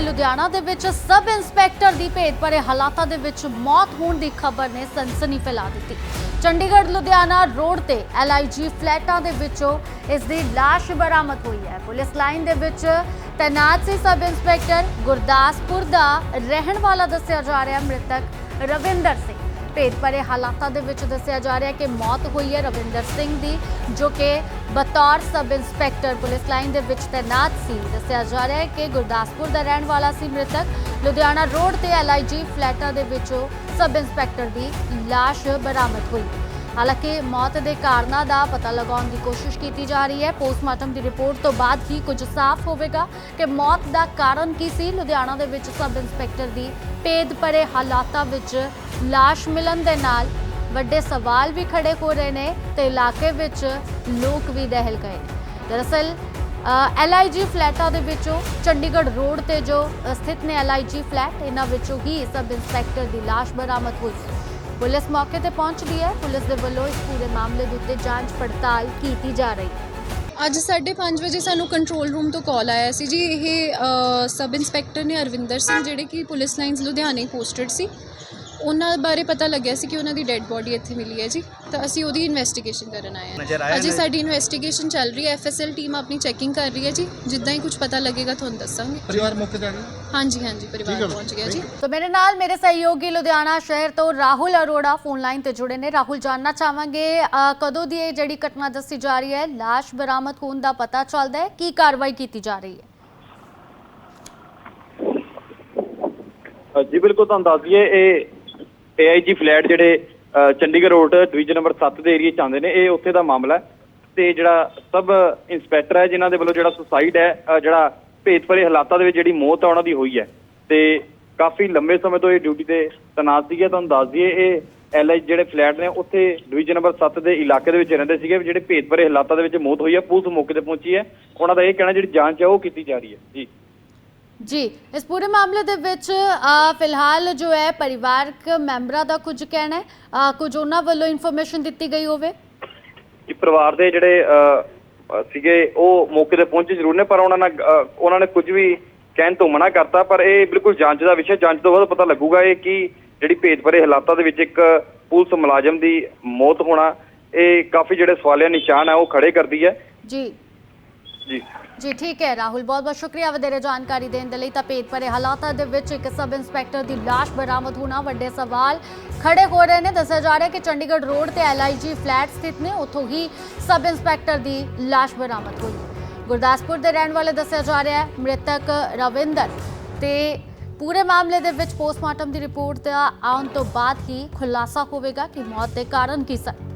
ਲੁਧਿਆਣਾ ਦੇ ਵਿੱਚ sub inspector ਦੀ ਭੇਦ ਭਰੇ ਹਾਲਾਤਾਂ ਦੇ ਵਿੱਚ ਮੌਤ ਹੋਣ ਦੀ ਖਬਰ ਨੇ ਸਨਸਨੀ ਫੈਲਾ ਦਿੱਤੀ। ਚੰਡੀਗੜ੍ਹ, ਲੁਧਿਆਣਾ ਰੋਡ ਤੇ LIG ਫਲੈਟਾਂ ਦੇ ਵਿੱਚੋਂ ਇਸ ਦੀ ਲਾਸ਼ ਬਰਾਮਦ ਹੋਈ ਹੈ। ਪੁਲਿਸ ਲਾਈਨ ਦੇ ਵਿੱਚ ਤੈਨਾਤ ਸੀ ਸਬ ਇੰਸਪੈਕਟਰ। ਗੁਰਦਾਸਪੁਰ ਦਾ ਰਹਿਣ ਵਾਲਾ ਦੱਸਿਆ ਜਾ ਰਿਹਾ ਮ੍ਰਿਤਕ ਰਵਿੰਦਰ ਸਿੰਘ। ਭੇਦ ਭਰੇ ਹਾਲਾਤਾਂ ਦੇ ਵਿੱਚ ਦੱਸਿਆ ਜਾ ਰਿਹਾ ਕਿ ਮੌਤ ਹੋਈ ਹੈ ਰਵਿੰਦਰ ਸਿੰਘ ਦੀ, ਜੋ ਕਿ ਬਤੌਰ ਸਬ ਇੰਸਪੈਕਟਰ ਪੁਲਿਸ ਲਾਈਨ ਦੇ ਵਿੱਚ ਤਾਇਨਾਤ ਸੀ। ਦੱਸਿਆ ਜਾ ਰਿਹਾ ਹੈ ਕਿ ਗੁਰਦਾਸਪੁਰ ਦਾ ਰਹਿਣ ਵਾਲਾ ਸੀ ਮ੍ਰਿਤਕ। ਲੁਧਿਆਣਾ ਰੋਡ ਤੇ LIG ਫਲੈਟਾਂ ਦੇ ਵਿੱਚੋਂ ਸਬ ਇੰਸਪੈਕਟਰ ਦੀ ਲਾਸ਼ ਬਰਾਮਦ ਹੋਈ। ਹਾਲਾਂਕਿ ਮੌਤ ਦੇ ਕਾਰਨਾਂ ਦਾ ਪਤਾ ਲਗਾਉਣ ਦੀ ਕੋਸ਼ਿਸ਼ ਕੀਤੀ ਜਾ ਰਹੀ ਹੈ। ਪੋਸਟਮਾਰਟਮ ਦੀ ਰਿਪੋਰਟ ਤੋਂ ਬਾਅਦ ਹੀ ਕੁਝ ਸਾਫ਼ ਹੋਵੇਗਾ ਕਿ ਮੌਤ ਦਾ ਕਾਰਨ ਕੀ ਸੀ। ਲੁਧਿਆਣਾ ਦੇ ਵਿੱਚ ਸਬ ਇੰਸਪੈਕਟਰ ਦੀ ਭੇਦ ਭਰੇ ਹਾਲਾਤਾਂ ਵਿੱਚ ਲਾਸ਼ ਮਿਲਣ ਦੇ ਨਾਲ ਵੱਡੇ ਸਵਾਲ ਵੀ ਖੜੇ ਹੋ ਰਹੇ ਨੇ ਤੇ ਇਲਾਕੇ ਵਿੱਚ ਲੋਕ ਵੀ ਦਹਿਲ ਗਏ ਨੇ। ਦਰਅਸਲ LIG ਫਲੈਟਾਂ ਦੇ ਵਿੱਚੋਂ ਚੰਡੀਗੜ੍ਹ ਰੋਡ ਤੇ ਜੋ ਸਥਿਤ ਨੇ LIG ਫਲੈਟ, ਇਹਨਾਂ ਵਿੱਚੋਂ ਹੀ ਸਬ ਇੰਸਪੈਕਟਰ ਦੀ ਲਾਸ਼ ਬਰਾਮਦ ਹੋਈ। ਹੈ ਪੁਲਿਸ ਮੌਕੇ ਤੇ ਪਹੁੰਚ ਗਈ ਹੈ। ਪੁਲਿਸ ਦੇ ਵੱਲੋਂ ਇਸ ਪੂਰੇ ਮਾਮਲੇ ਦੇ ਉੱਤੇ ਜਾਂਚ ਪੜਤਾਲ ਕੀਤੀ ਜਾ ਰਹੀ। ਹੈ ਅੱਜ 5:30 ਵਜੇ ਸਾਨੂੰ ਕੰਟਰੋਲ ਰੂਮ ਤੋਂ ਕਾਲ ਆਇਆ ਸੀ ਜੀ। ਇਹ ਸਬ ਇੰਸਪੈਕਟਰ ਨੇ ਅਰਵਿੰਦਰ ਸਿੰਘ, ਜਿਹੜੇ ਕਿ ਪੁਲਿਸ ਲਾਈਨਸ ਲੁਧਿਆਣੇ ਪੋਸਟਡ ਸੀ। ਉਹਨਾਂ ਬਾਰੇ ਪਤਾ ਲੱਗਿਆ ਸੀ ਕਿ ਉਹਨਾਂ ਦੀ ਡੈੱਡ ਬੋਡੀ ਇੱਥੇ ਮਿਲੀ ਹੈ ਜੀ ਤਾਂ ਅਸੀਂ ਉਹਦੀ ਇਨਵੈਸਟੀਗੇਸ਼ਨ ਕਰਨ ਆਏ ਨਜ਼ਰ ਹਾਂ ਅਜੇ ਸਾਡੀ ਇਨਵੈਸਟੀਗੇਸ਼ਨ ਚੱਲ ਰਹੀ ਹੈ ਐਫਐਸਐਲ ਟੀਮ ਆਪਣੀ ਚੈਕਿੰਗ ਕਰ ਰਹੀ ਹੈ ਜੀ ਜਿੱਦਾਂ ਹੀ ਕੁਝ ਪਤਾ ਲੱਗੇਗਾ ਤੁਹਾਨੂੰ ਦੱਸਾਂਗੇ। ਪਰਿਵਾਰ ਮੌਕੇ ਗਿਆ? ਹਾਂਜੀ ਹਾਂਜੀ ਪਰਿਵਾਰ। ਪਹੁੰਚ ਗਿਆ ਜੀ। ਤੋ ਮੇਰੇ ਨਾਲ ਮੇਰੇ ਸਹਿਯੋਗੀ ਲੁਧਿਆਣਾ ਸ਼ਹਿਰ ਤੋਂ ਰਾਹੁਲ ਅਰੋੜਾ ਫੋਨ ਲਾਈਨ ਤੇ ਜੁੜੇ ਨੇ। ਰਾਹੁਲ ਜਾਨਣਾ ਚਾਹਾਂਗੇ ਅ, ਕਦੋਂ ਦੀ ਇਹ ਜਿਹੜੀ ਘਟਨਾ ਦੱਸੀ ਜਾ ਰਹੀ ਹੈ ਲਾਸ਼ ਬਰਾਮਦ ਹੋਣ ਦਾ ਪਤਾ ਚੱਲਦਾ ਹੈ ਕੀ ਕਾਰਵਾਈ ਕੀਤੀ ਜਾ ਰਹੀ ਹੈ? ਜੀ ਬਿਲਕੁਲ ਤੁਹਾਨੂੰ ਦੱਸ ਦਈਏ ਇਹ ਏਆਈਜੀ ਫਲੈਟ ਜਿਹੜੇ ਅ, ਚੰਡੀਗੜ੍ਹ ਰੋਡ ਡਿਵੀਜ਼ਨ ਨੰਬਰ 7 ਦੇ ਏਰੀਆ ਚ ਆਉਂਦੇ ਨੇ ਇਹ ਉੱਥੇ ਦਾ ਮਾਮਲਾ ਹੈ। ਤੇ ਜਿਹੜਾ ਸਬ ਇੰਸਪੈਕਟਰ ਹੈ ਜਿਨ੍ਹਾਂ ਦੇ ਵੱਲੋਂ ਜਿਹੜਾ ਸੁਸਾਈਡ ਹੈ ਜਿਹੜਾ ਭੇਤ ਭਰੇ ਹਾਲਾਤਾਂ ਦੇ ਵਿੱਚ ਜਿਹੜੀ ਮੌਤ ਆ ਉਹਨਾਂ ਦੀ ਹੋਈ ਹੈ। ਤੇ ਕਾਫੀ ਲੰਬੇ ਸਮੇਂ ਤੋਂ ਇਹ ਡਿਊਟੀ ਤੇ ਤੈਨਾਤ ਸੀਗੇ। ਤੁਹਾਨੂੰ ਦੱਸ ਦਈਏ ਇਹ ਐਲਆਈ ਜਿਹੜੇ ਫਲੈਟ ਨੇ ਉੱਥੇ ਡਿਵੀਜ਼ਨ ਨੰਬਰ 7 ਦੇ ਇਲਾਕੇ ਦੇ ਵਿੱਚ ਰਹਿੰਦੇ ਸੀਗੇ ਜਿਹੜੇ ਭੇਤ ਭਰੇ ਹਾਲਾਤਾਂ ਦੇ ਵਿੱਚ ਮੌਤ ਹੋਈ ਹੈ ਪੁਲਿਸ ਮੌਕੇ ਤੇ ਪਹੁੰਚੀ ਹੈ। ਉਹਨਾਂ ਦਾ ਇਹ ਕਹਿਣਾ ਜਿਹੜੀ ਜਾਂਚ ਹੈ ਉਹ ਕੀਤੀ ਜਾ ਰਹੀ ਹੈ। ਜੀ। ਜੀ ਇਸ ਪੂਰੇ ਮਾਮਲੇ ਦੇ ਵਿੱਚ ਫਿਲਹਾਲ ਜੋ ਹੈ ਪਰਿਵਾਰਕ ਮੈਂਬਰਾਂ ਦਾ ਕੁਝ ਕਹਿਣਾ ਹੈ। ਕੁਝ ਉਹਨਾਂ ਵੱਲੋਂ ਇਨਫੋਰਮੇਸ਼ਨ ਦਿੱਤੀ ਗਈ ਹੋਵੇ? ਕਿ ਪਰਿਵਾਰ ਦੇ ਜਿਹੜੇ ਸੀਗੇ ਉਹ ਮੌਕੇ ਤੇ ਪਹੁੰਚੇ ਜ਼ਰੂਰ ਨੇ ਪਰ ਉਹਨਾਂ ਨਾਲ ਉਹਨਾਂ ਨੇ ਕੁਝ ਵੀ ਕਹਿਣ ਤੋਂ ਮਨਾ ਕਰਤਾ ਪਰ ਇਹ ਬਿਲਕੁਲ ਜਾਂਚ ਦਾ ਵਿਸ਼ਾ ਜਾਂਚ ਤੋਂ ਬਾਅਦ ਪਤਾ ਲੱਗੂਗਾ ਇਹ ਕਿ ਜਿਹੜੀ ਭੇਦ ਭਰੇ ਹਾਲਾਤਾਂ ਦੇ ਵਿੱਚ ਇੱਕ ਪੁਲਿਸ ਮੁਲਾਜ਼ਮ ਦੀ ਮੌਤ ਹੋਣਾ ਇਹ ਕਾਫੀ ਜਿਹੜੇ ਸਵਾਲਿਆ ਨਿਸ਼ਾਨ ਹੈ ਉਹ ਖੜੇ ਕਰਦੀ ਹੈ। ਜੀ। ਜੀ। ਜੀ, ਠੀਕ ਹੈ, ਰਾਹੁਲ, ਬਹੁਤ ਬਹੁਤ ਸ਼ੁਕਰੀਆ ਵਧੇਰੇ ਜਾਣਕਾਰੀ ਦੇਣ ਦੇ ਲਈ। ਤਾਂ ਭੇਦ ਭਰੇ ਹਾਲਾਤਾਂ ਦੇ ਵਿੱਚ ਇੱਕ ਸਬ ਇੰਸਪੈਕਟਰ ਦੀ ਲਾਸ਼ ਬਰਾਮਦ ਹੋਣਾ ਵੱਡੇ ਸਵਾਲ ਖੜੇ ਹੋ ਰਹੇ ਨੇ। ਦੱਸਿਆ ਜਾ ਰਿਹਾ ਕਿ ਚੰਡੀਗੜ੍ਹ ਰੋਡ ਤੇ LIG ਫਲੈਟ ਸਥਿਤ ਨੇ, ਉੱਥੋਂ ਹੀ ਸਬ ਇੰਸਪੈਕਟਰ ਦੀ ਲਾਸ਼ ਬਰਾਮਦ ਹੋਈ। ਗੁਰਦਾਸਪੁਰ ਦੇ ਰਹਿਣ ਵਾਲੇ ਦੱਸਿਆ ਜਾ ਰਿਹਾ ਹੈ, ਮ੍ਰਿਤਕ ਰਵਿੰਦਰ ਤੇ ਪੂਰੇ ਮਾਮਲੇ ਦੇ ਵਿੱਚ ਪੋਸਟਮਾਰਟਮ ਦੀ ਰਿਪੋਰਟ ਦਾ ਆਉਣ ਤੋਂ ਬਾਅਦ ਹੀ ਖੁਲਾਸਾ ਹੋਵੇਗਾ ਕਿ ਮੌਤ ਦੇ ਕਾਰਨ ਕੀ ਸਨ।